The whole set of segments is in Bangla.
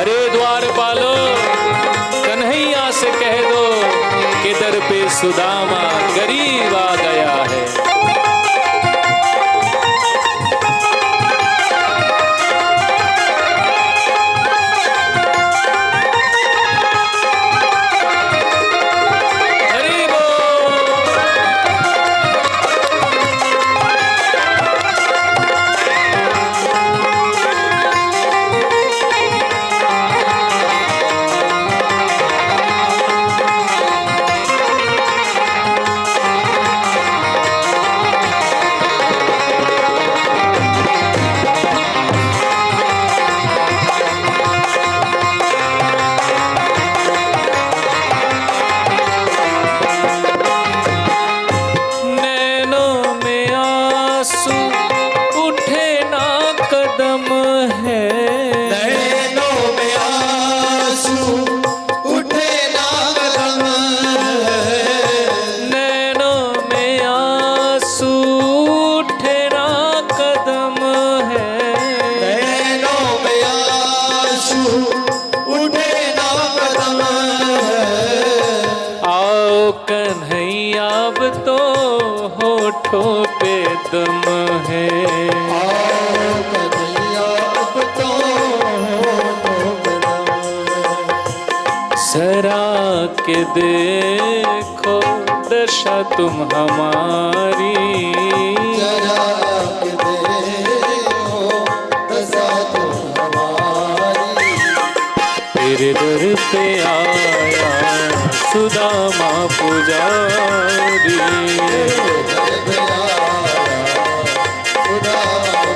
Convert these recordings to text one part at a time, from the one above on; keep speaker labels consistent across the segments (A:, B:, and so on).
A: अरे द्वार पालो कन्हैया से कह दो कि पे सुदामा गरीब तुम हमारी। तेरे दर पे आया सुदामा पुजारी। सुदामा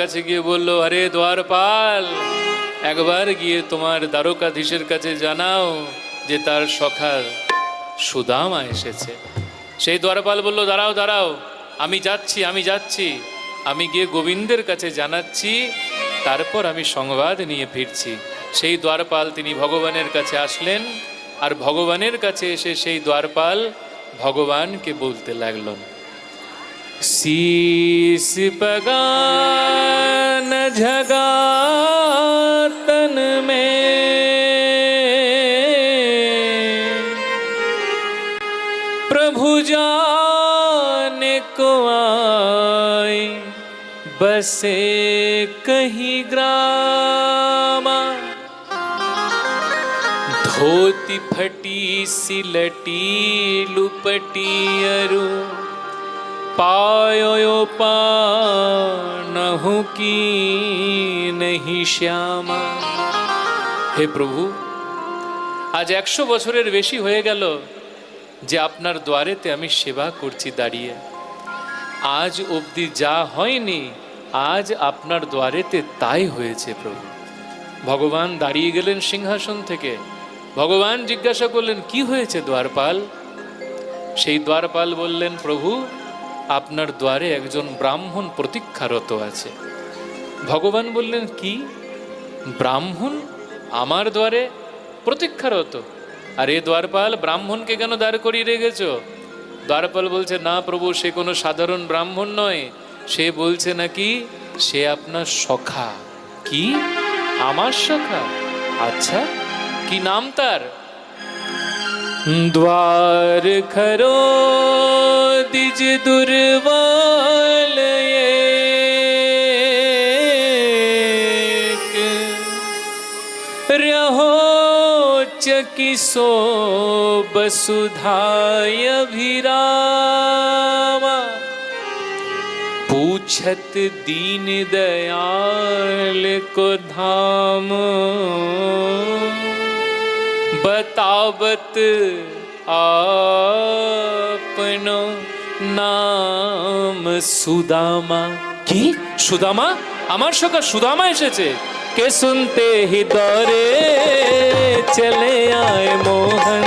A: কাছে গিয়ে বলল, আরে দ্বারপাল, একবার গিয়ে তোমার দ্বারকাধীশের কাছে জানাও যে তার সখার সুদামা এসেছে। সেই দ্বারপাল বলল, দাঁড়াও দাঁড়াও, আমি যাচ্ছি আমি যাচ্ছি। আমি গিয়ে গোবিন্দের কাছে জানাচ্ছি, তারপর আমি সংবাদ নিয়ে ফিরছি। সেই দ্বারপাল, তিনি ভগবানের কাছে আসলেন, আর ভগবানের কাছে এসে সেই দ্বারপাল ভগবানকে বলতে লাগলেন। शीस पगान झगा तन में। प्रभु जाने को आए बसे कहीं ग्रामा। धोती फटी, सिलटी, लुपटी अरु पायो पानहु की नहीं শ্যামা হে প্রভু আজ একশো বছরের বেশি হয়ে গেল যে আপনার দ্বারেতে আমি সেবা করছি দাঁড়িয়ে আজ অবধি যা হয়নি আজ আপনার দ্বারেতে তাই হয়েছে প্রভু ভগবান দাঁড়িয়ে গেলেন সিংহাসন থেকে ভগবান জিজ্ঞাসা করলেন কি হয়েছে দ্বারপাল সেই দ্বারপাল বললেন প্রভু আপনার দ্বারে একজন ব্রাহ্মণ প্রতীক্ষারত আছে। ভগবান বললেন, কি? ব্রাহ্মণ? আমার দ্বারে প্রতীক্ষারত? আর এ দ্বারপাল ব্রাহ্মণকে কেন দাঁড় করিয়ে রেখেছ? দ্বারপাল বলছে, না প্রভু, সে কোনো সাধারণ ব্রাহ্মণ নয়। সে বলছে নাকি, সে আপনার সখা। কি? আমার সখা? আচ্ছা কি নাম তার? দ্বার খরো दिज दुर्वाल रहो चकी सो बसुधाय भीरा पूछत दीन दयाल को धाम। बतावत आपनों নাম সুদামা। কি? সুদামা? আমার সকাল সুদামা এসেছে। কে শুনতে হি দরে চলে আয় মোহন।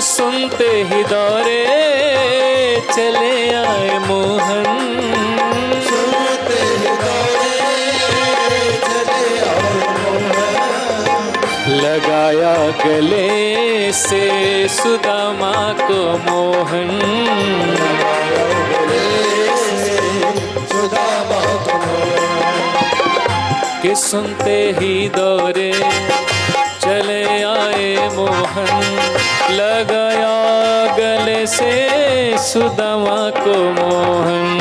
B: শুনতে হি
A: দরে गले से सुदामा को मोहन।
B: के
A: सुनते ही दौरे चले आए मोहन। लगाया गले से सुदामा को मोहन।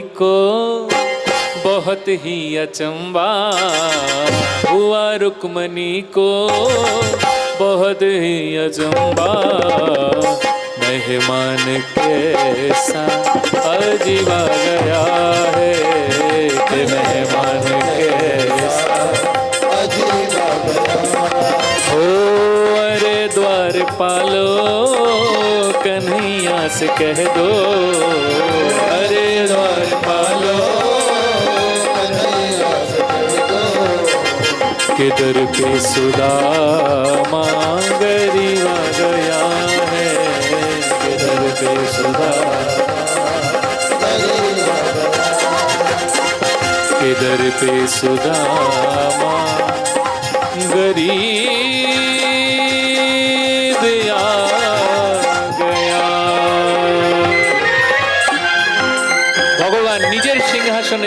B: को
A: बहुत ही अचंबा हुआ रुक्मणी को बहुत ही अचंबा मेहमान कैसा अजीबा गया है कि मेहमान कैसा
B: अजीबा गया
A: हो। अरे द्वार पालो कन्हैया से कह दो किधर पे के मांगरी आ गया है? किधर पे सुधा किधर पे सुदामा गरीब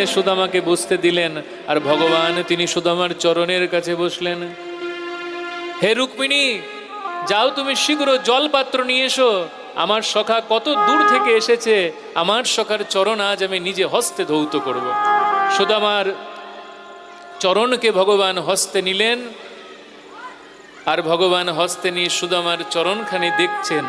A: সিংহাসনে সুদামাকে বসতে দিলেন, আর ভগবান তিনি সুদামার চরণের কাছে বসলেন। হে রুক্মিণী, যাও তুমি শীঘ্র জলপাত্র নিয়ে এসো। আমার সখা কত দূর থেকে এসেছে, আমার সখার চরণ আজ আমি নিজে হস্তে ধৌত করব। সুদামার চরণকে ভগবান হস্তে নিলেন, আর ভগবান হস্তে নিয়ে সুদামার চরণখানি দেখছেন।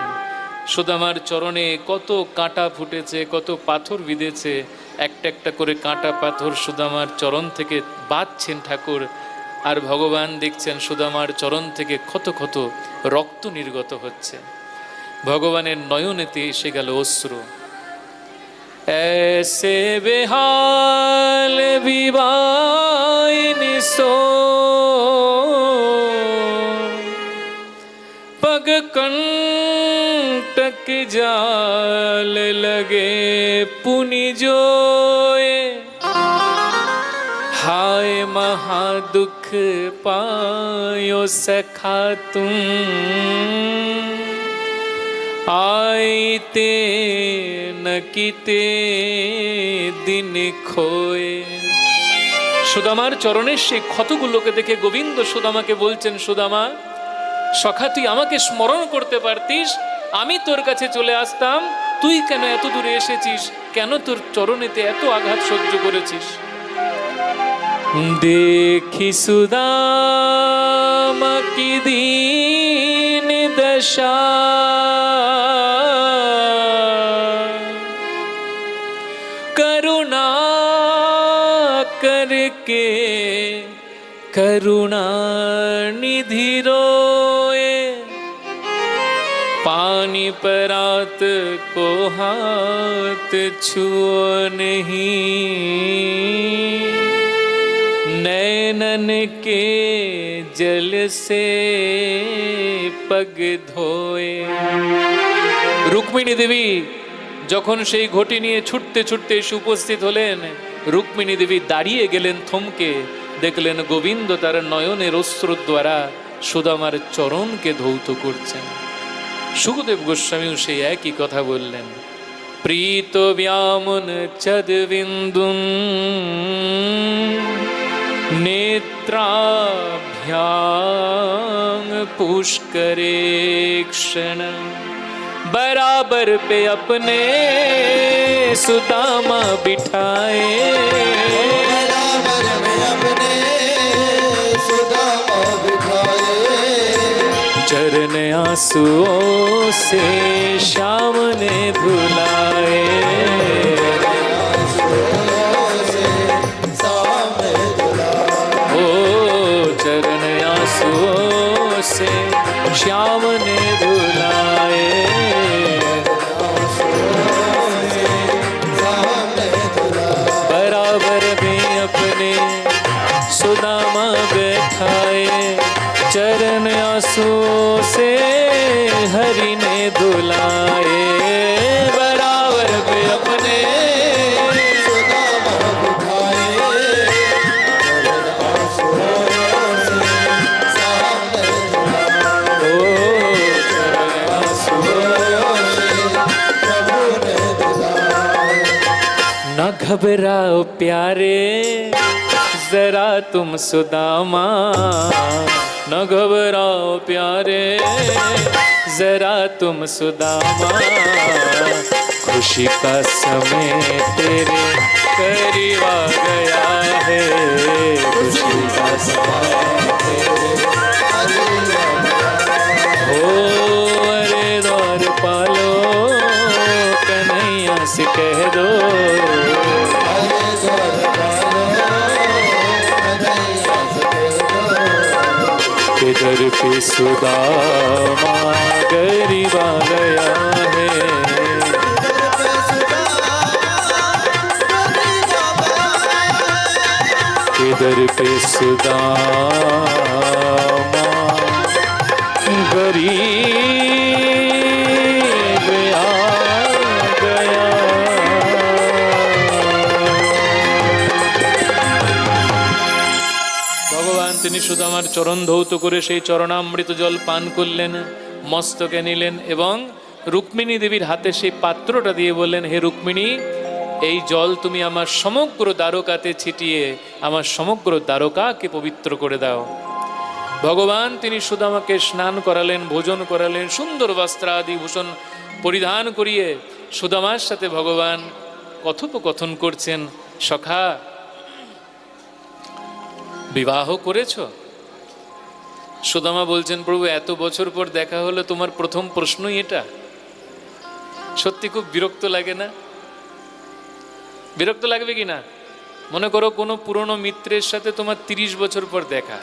A: সুদামার চরণে কত কাঁটা ফুটেছে, কত পাথর বিঁধেছে একটা একটা করে কাঁটা পাথর সুদামার চরণ থেকে বাঁধছেন ঠাকুর আর ভগবান দেখছেন সুদামার চরণ থেকে ক্ষত ক্ষত রক্ত নির্গত হচ্ছে ভগবানের নয়নেতে এসে গেল অশ্রু ऐसे बेहाल विवाइन सो पग कंटक जाल लगे पुनि जोए हाय महादुख पायो सखा तुम आईते न কিতে দিন খোয়ে সুদামার চরণের সেই ক্ষতগুলোকে দেখে গোবিন্দ সুদামাকে বলছেন সুদামা সখা তুই আমাকে স্মরণ করতে পারতিস আমি তোর কাছে চলে আসতাম তুই কেন এত দূরে এসেছিস কেন তোর চরণেতে এত আঘাত সহ্য করেছিস দেখি সুদামা কি দিন দশা करुणा करके करुणा निधि पानी परात को हाथ छुओ नहीं नैनन के जल से पग धोए রুক্মিণী দেবী যখন সেই ঘটি নিয়ে ছুটতে ছুটতে এসে উপস্থিত হলেন রুক্মিণী দেবী দাঁড়িয়ে গেলেন থমকে দেখলেন গোবিন্দ তার নয়নের অশ্রুর দ্বারা সুদামার চরণকে ধৌত করছেন সুখদেব গোস্বামীও সেই একই কথা বললেন প্রীত ব্যামন চদ বিন্দুন नेत्राभ्यां पुष्करे क्षण बराबर पे अपने सुदामा बिठाए चरण आंसुओं से श्याम ने धुलाए। घबराओ प्यारे, जरा तुम सुदामा। न घबराओ प्यारे, जरा तुम सुदामा। खुशी का समय तेरे करीब आ गया है। खुशी का समय पे सुदामा गरीब आ गया है इधर पे सुदामा गरीब তিনি শুধু আমার চরণ ধৌত করে সেই চরণামৃত জল পান করলেন, মস্তকে নিলেন এবং রুক্মিণী দেবীর হাতে সেই পাত্রটা দিয়ে বললেন, হে রুক্মিণী, এই জল তুমি আমার সমগ্র দ্বারকাতে ছিটিয়ে আমার সমগ্র দ্বারকাকে পবিত্র করে দাও। ভগবান, তিনি শুধু আমাকে স্নান করালেন, ভোজন করালেন, সুন্দর বস্ত্রাদি ভূষণ পরিধান করিয়ে সুদামার সাথে ভগবান কথোপকথন করছেন। সখা বিবাহ করেছ? সুদামা বলছেন, প্রভু, এত বছর পর দেখা হলো, তোমার প্রথম প্রশ্নই এটা। সত্যি খুব বিরক্ত লাগে না? বিরক্ত লাগবে কি না? মনে করো কোনো পুরনো মিত্রের সাথে তোমার তিরিশ বছর পর দেখা।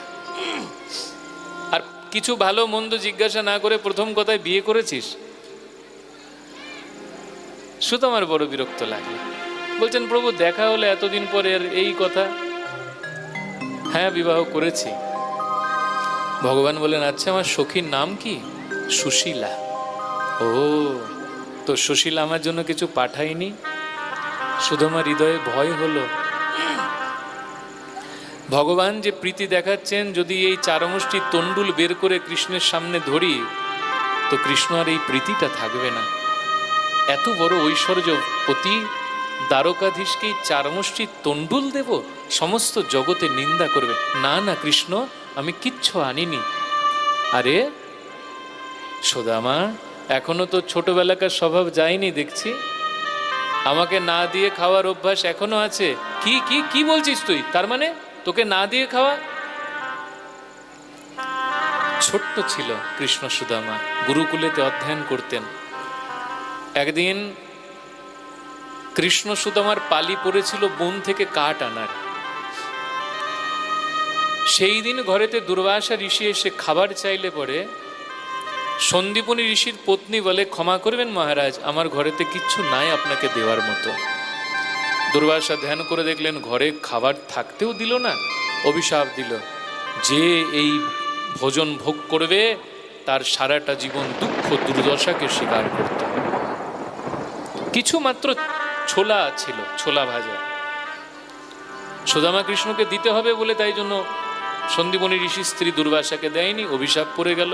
A: আর কিছু ভালো মন্দ জিজ্ঞাসা না করে প্রথম কথায় বিয়ে করেছিস? সুদামার বড় বিরক্ত লাগে বলছেন, প্রভু, দেখা হলে এতদিন পরে এই কথা হ্যাঁ বিবাহ করেছি। ভগবান বলেন আচ্ছা আমার সখীর নাম কি? সুশীলা। ও, তো সুশীলা আমার জন্য কিছু পাঠায়নি? শুধু আমার হৃদয়ে ভয় হলো? ভগবান যে প্রীতি দেখাচ্ছেন, যদি এই চারমুষ্টি তন্ডুল বের করে কৃষ্ণের সামনে ধরি, তো কৃষ্ণ আর এই প্রীতিটা থাকবে না। এত বড় ঐশ্বর্য পতি দ্বারকাধীশকে এই চারমুষ্টি তন্ডুল দেব? সমস্ত জগতে নিন্দা করবে। না না, কৃষ্ণ, আমি কিচ্ছু আনিনি। আরে, সোদামা, এখনও তো ছোটবেলাকার স্বভাব যায়নি দেখছি। আমাকে না দিয়ে খাওয়ার অভ্যাস এখনও আছে। কি কি কি বলছিস তুই? তার মানে তোকে না দিয়ে খাওয়া? ছোট্ট ছিল কৃষ্ণ সুদামা। গুরুকুলেতে অধ্যয়ন করতেন। একদিন কৃষ্ণ সুদামার পালি পড়েছিল বন থেকে কাঠ আনার। সেই দিন ঘরেতে দুর্বাসা ঋষি এসে খাবার চাইলে পরে, সন্দীপনী ঋষির পত্নী বলে, ক্ষমা করবেন মহারাজ, আমার ঘরেতে কিচ্ছু নাই আপনাকে দেওয়ার মতো। দুর্বাসা ধ্যান করে দেখলেন, ঘরে খাবার থাকতেও দিল না, অভিশাপ দিল। যে এই ভোজন ভোগ করবে, তার সারাটা জীবন দুঃখ দুর্দশাকে স্বীকার করতে হবে। কিছু মাত্র ছোলা ছিল, ছোলা ভাজা। সুদামা কৃষ্ণকে দিতে হবে বলে তাই জন্য সন্দীপনী ঋষি স্ত্রী দুর্বাসাকে দেয়নি, অভিশাপ পড়ে গেল।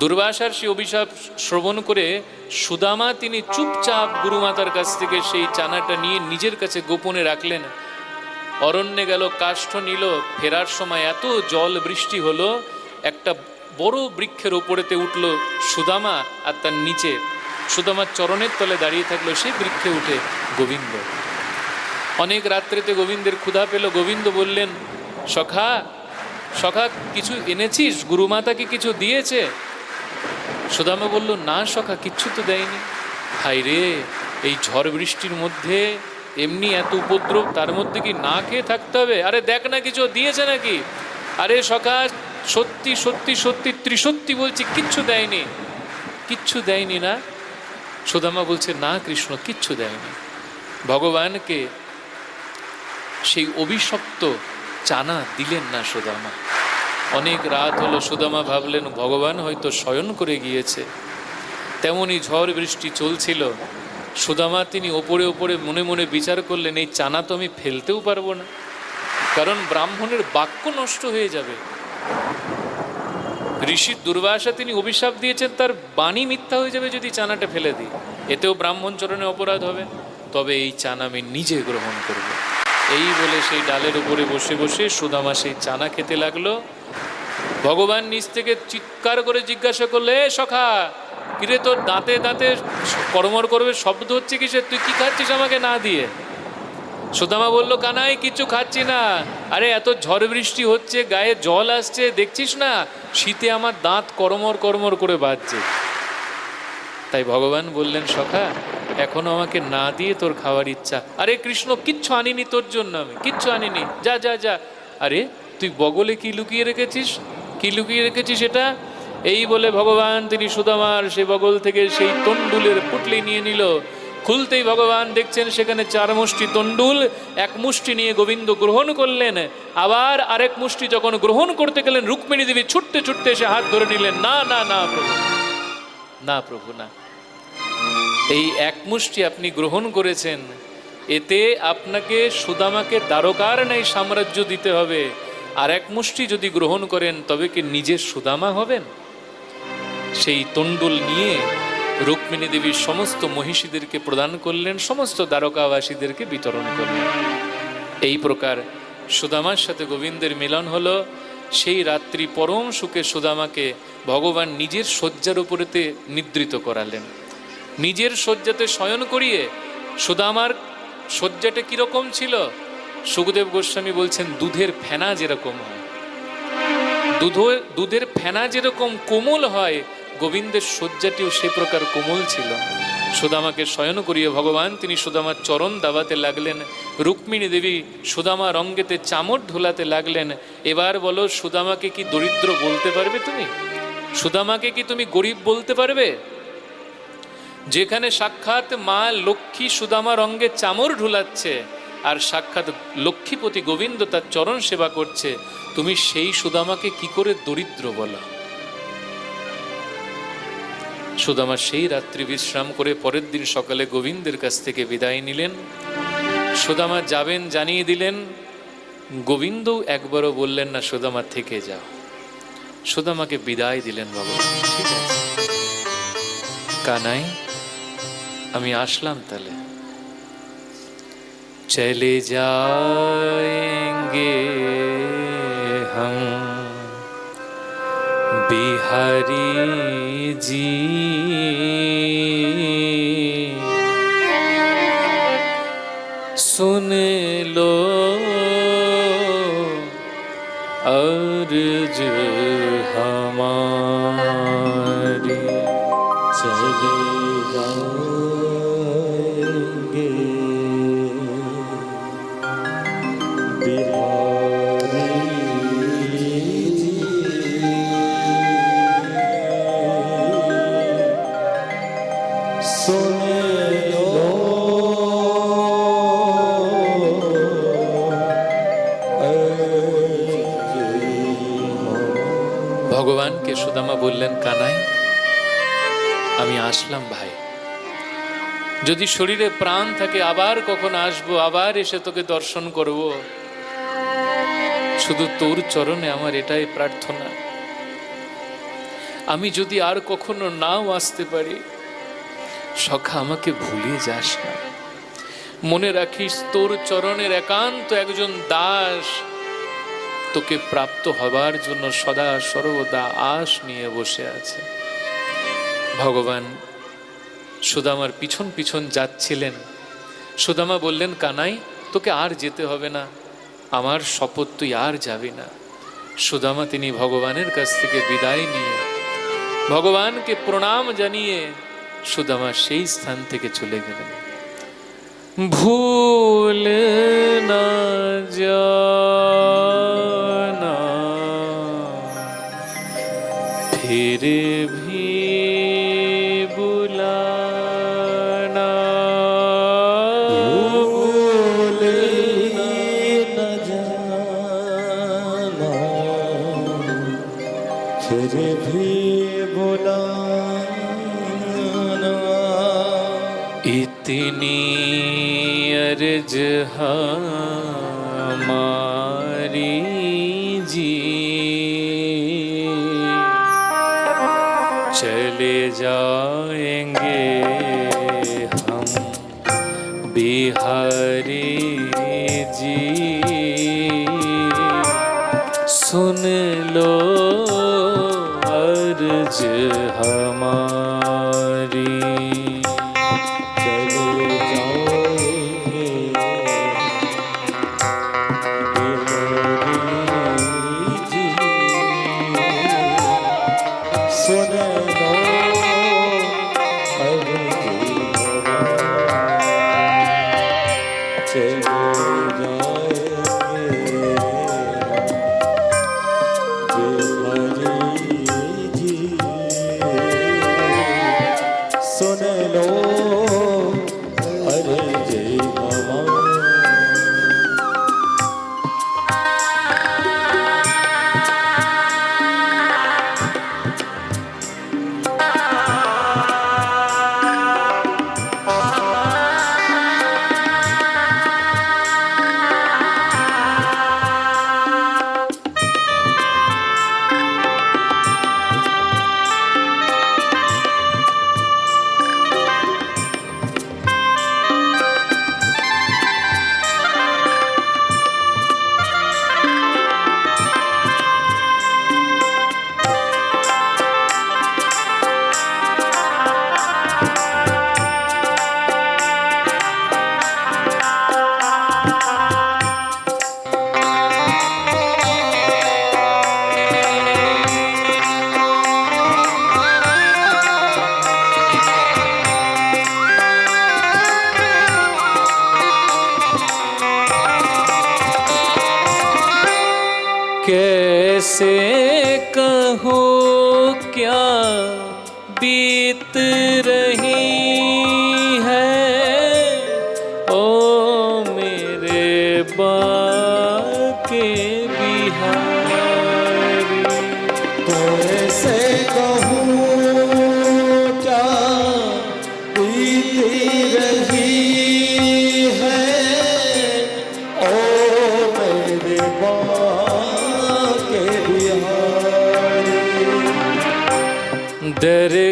A: দুর্বাসার সেই অভিশাপ শ্রবণ করে সুদামা তিনি চুপচাপ গুরুমাতার কাছ থেকে সেই চানাটা নিয়ে নিজের কাছে গোপনে রাখলেন। অরণ্যে গেল, কাষ্ঠ নিল, ফেরার সময় এত জল বৃষ্টি হলো, একটা বড় বৃক্ষের ওপরেতে উঠল সুদামা আর তার নিচে সুদামার চরণের তলে দাঁড়িয়ে থাকল সে বৃক্ষে উঠে গোবিন্দ। অনেক রাত্রেতে গোবিন্দের ক্ষুধা পেল। গোবিন্দ বললেন, সখা সখা, কিছু এনেছিস? গুরুমাতা কি কিছু দিয়েছে? সুদামা বলল, না সখা, কিচ্ছু তো দেয়নি। হাই রে, এই ঝড় বৃষ্টির মধ্যে এমনি এত উপদ্রব, তার মধ্যে কি না খেয়ে থাকতে হবে? আরে দেখ না কিছু, দিয়েছে নাকি? আরে সখা, সত্যি সত্যি সত্যি ত্রিসত্যি বলছি, কিচ্ছু দেয়নি। কিচ্ছু দেয়নি না? সুদামা বলছে, না কৃষ্ণ, কিচ্ছু দেয়নি ভগবানকে সেই অভিশপ্ত চানা দিলেন না সুদামা। অনেক রাত হলো সুদামা ভাবলেন, ভগবান হয়তো শয়ন করে গিয়েছে। তেমনি ঝড় বৃষ্টি চলছিল। সুদামা তিনি ওপরে ওপরে মনে মনে বিচার করলেন, এই চানা তো আমি ফেলতেও পারব না। কারণ ব্রাহ্মণের বাক্য নষ্ট হয়ে যাবে। ঋষি দুর্বাসা তিনি অভিশাপ দিয়েছেন, তার বাণী মিথ্যা হয়ে যাবে যদি চানাটা ফেলে দিই। এতেও ব্রাহ্মণ চরণে অপরাধ হবে। তবে এই চানা আমি নিজে গ্রহণ করব। এই বলে সেই ডালের উপরে বসে বসে সুদামা সেই চানা খেতে লাগল। ভগবান নিচ থেকে চিৎকার করে জিজ্ঞাসা করলে, "এ সখা, কিরে তোর দাঁতে দাঁতে কর্মর করবে? শব্দ হচ্ছে কিসে তুই কি খাচ্ছিস আমাকে না দিয়ে? সুদামা বলল, কানাই কিচ্ছু খাচ্ছি না। আরে, এত ঝড় বৃষ্টি হচ্ছে, গায়ে জল আসছে, দেখছিস না? শীতে আমার দাঁত করমর করমর করে বাজছে। তাই ভগবান বললেন, সখা, এখনও আমাকে না দিয়ে তোর খাওয়ার ইচ্ছা। আরে, কৃষ্ণ, কিচ্ছু আনিনি তোর জন্য আমি, কিচ্ছু আনিনি। যা যা যা। আরে, তুই বগলে কি লুকিয়ে রেখেছিস? কি লুকিয়ে রেখেছিস এটা? এই বলে ভগবান, তিনি সুদামার সেই বগল থেকে সেই তন্ডুলের পুটলি নিয়ে নিল। খুলতেই ভগবান দেখছেন সেখানে চার মুষ্টি তন্ডুল এক মুষ্টি নিয়ে গোবিন্দ গ্রহণ করলেন। আবার আরেক মুষ্টি যখন গ্রহণ করতে গেলেন, রুক্মিণী দেবী ছুটতে ছুটতে এসে হাত ধরে নিলেন, না না না প্রভু না প্রভু, না। এই এক মুষ্টি আপনি গ্রহণ করেছেন, এতে আপনাকে সুদামাকে দ্বারকার নেই সাম্রাজ্য দিতে হবে। আর এক মুষ্টি যদি গ্রহণ করেন, তবে কি নিজের সুদামা হবেন? সেই তণ্ডুল নিয়ে রুক্মিণী দেবী সমস্ত মহিষীদেরকে প্রদান করলেন, সমস্ত দ্বারকাবাসীদেরকে বিতরণ করলেন। এই প্রকার সুদামার সাথে গোবিন্দের মিলন হলো। সেই রাত্রি পরম সুখে সুদামাকে ভগবান নিজের শয্যার উপরেতে নিদ্রিত করালেন। নিজের শয্যাতে শয়ন করিয়ে সুদামার শয্যাটা কীরকম ছিল? সুখদেব গোস্বামী বলছেন, দুধের ফেনা যেরকম হয়। দুধ দুধের ফেনা যেরকম কোমল হয় গোবিন্দের শয্যাটিও সে প্রকার কোমল ছিল। সুদামাকে শয়ন করিয়ে ভগবান তিনি সুদামার চরণ দাবাতে লাগলেন, রুক্মিণী দেবী সুদামা রঙ্গেতে চামড় ঢোলাতে লাগলেন, এবার বলো সুদামাকে কি দরিদ্র বলতে পারবে তুমি? সুদামাকে কি তুমি গরিব বলতে পারবে? যেখানে সাক্ষাৎ মা লক্ষ্মী সুদামা রঙ্গে চামর ঢুলাচ্ছে, আর সাক্ষাৎ লক্ষ্মীপতি গোবিন্দ তার চরণ সেবা করছে, তুমি সেই সুদামাকে কি করে দরিদ্র বলো? সুদামা সেই রাত্রি বিশ্রাম করে পরের দিন সকালে গোবিন্দের কাছ থেকে বিদায় নিলেন। সুদামা যাবেন জানিয়ে দিলেন। গোবিন্দও একবারও বললেন, না সুদামা থেকে যাও। সুদামাকে বিদায় দিলেন বাবা কানাই, আমি আসলাম তাহলে। চলে যা হম बिहारी जी सुन लो अर्ज हमारी
B: चले
A: বললেন, কানাই, আমি আসলাম ভাই। যদি শরীরে প্রাণ থাকে, আবার কখন আসব? আবার এসে তোকে দর্শন করব। শুধু তোর চরণে আমার এটাই প্রার্থনা। আমি যদি আর কখনো নাও আসতে পারি, সখা, আমাকে ভুলে যাস না। মনে রাখিস, তোর চরণের একান্ত একজন দাস সত্যকে প্রাপ্ত হবার জন্য সদা সর্বদা আশ নিয়ে বসে আছে। ভগবান সুদামার পিছন পিছন যাচ্ছিলেন। সুদামা বললেন, কানাই, তোকে আর যেতে হবে না। আমার শপথ তুই আর যাবি না। সুদামা তিনি ভগবানের কাছ থেকে বিদায় নিয়ে, ভগবানকে প্রণাম জানিয়ে সুদামা সেই স্থান থেকে চলে গেলেন। ভুল না
B: যা her Good
A: day.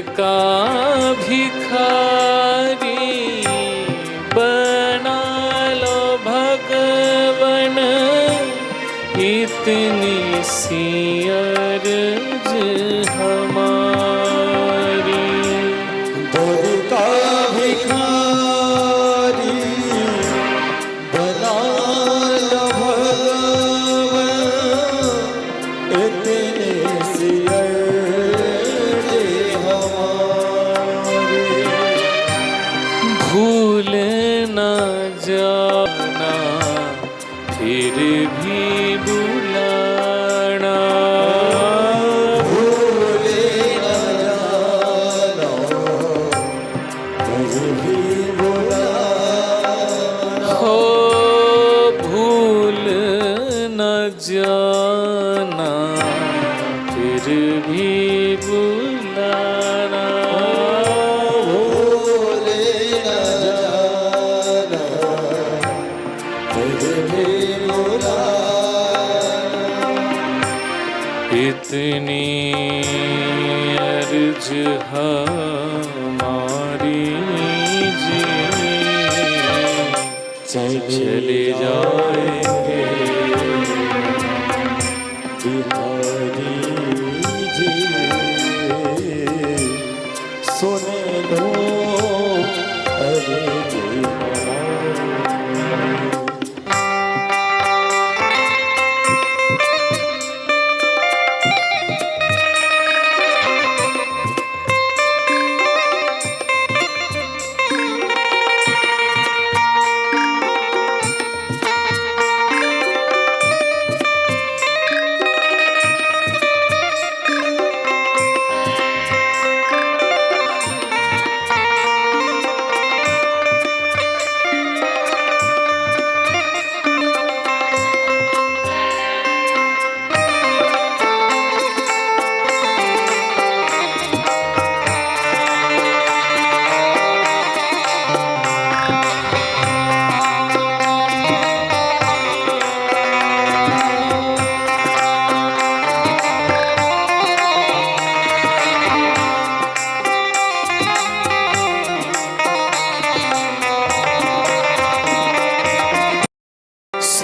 A: का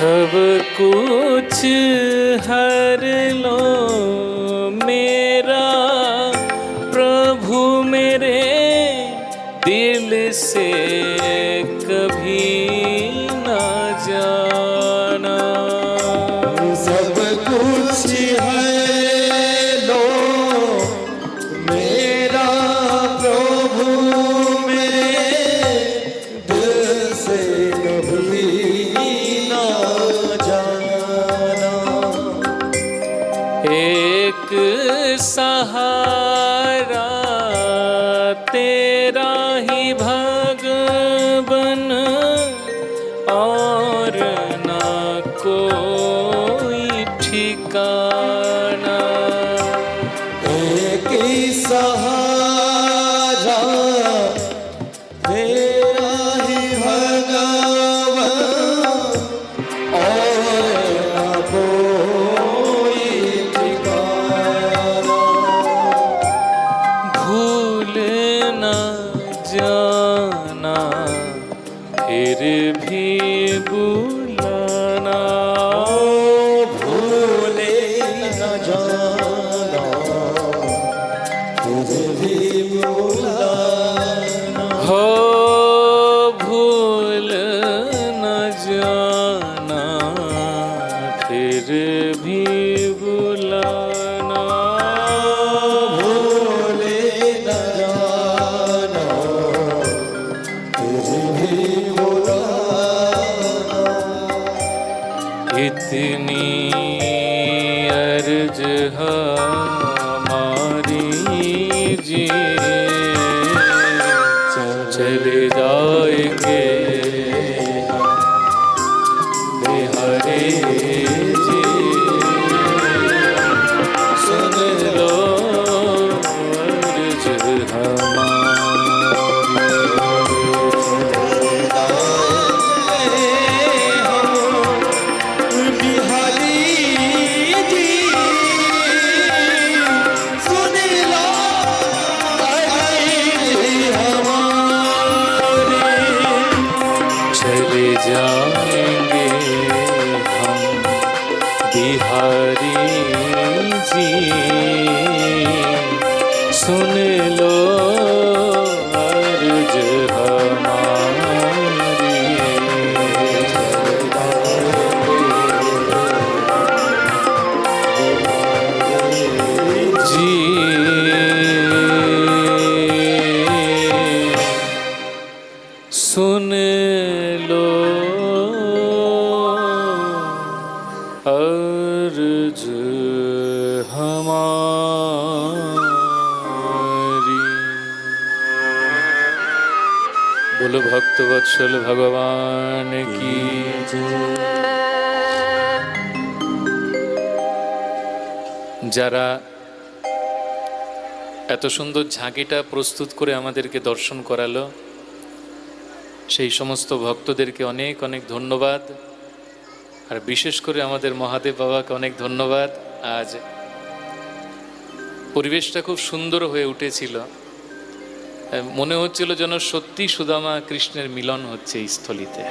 A: सब कुछ हर लो मेरा प्रभु मेरे दिल से जी এত সুন্দর ঝাঁকিটা প্রস্তুত করে আমাদেরকে দর্শন করালো। সেই সমস্ত ভক্তদেরকে অনেক অনেক ধন্যবাদ। আর বিশেষ করে আমাদের মহাদেব বাবাকে অনেক ধন্যবাদ। আজ পরিবেশটা খুব সুন্দর হয়ে উঠেছিল। মনে হচ্ছিল যেন সত্যি সুদামা কৃষ্ণের মিলন হচ্ছে এই স্থলিতে।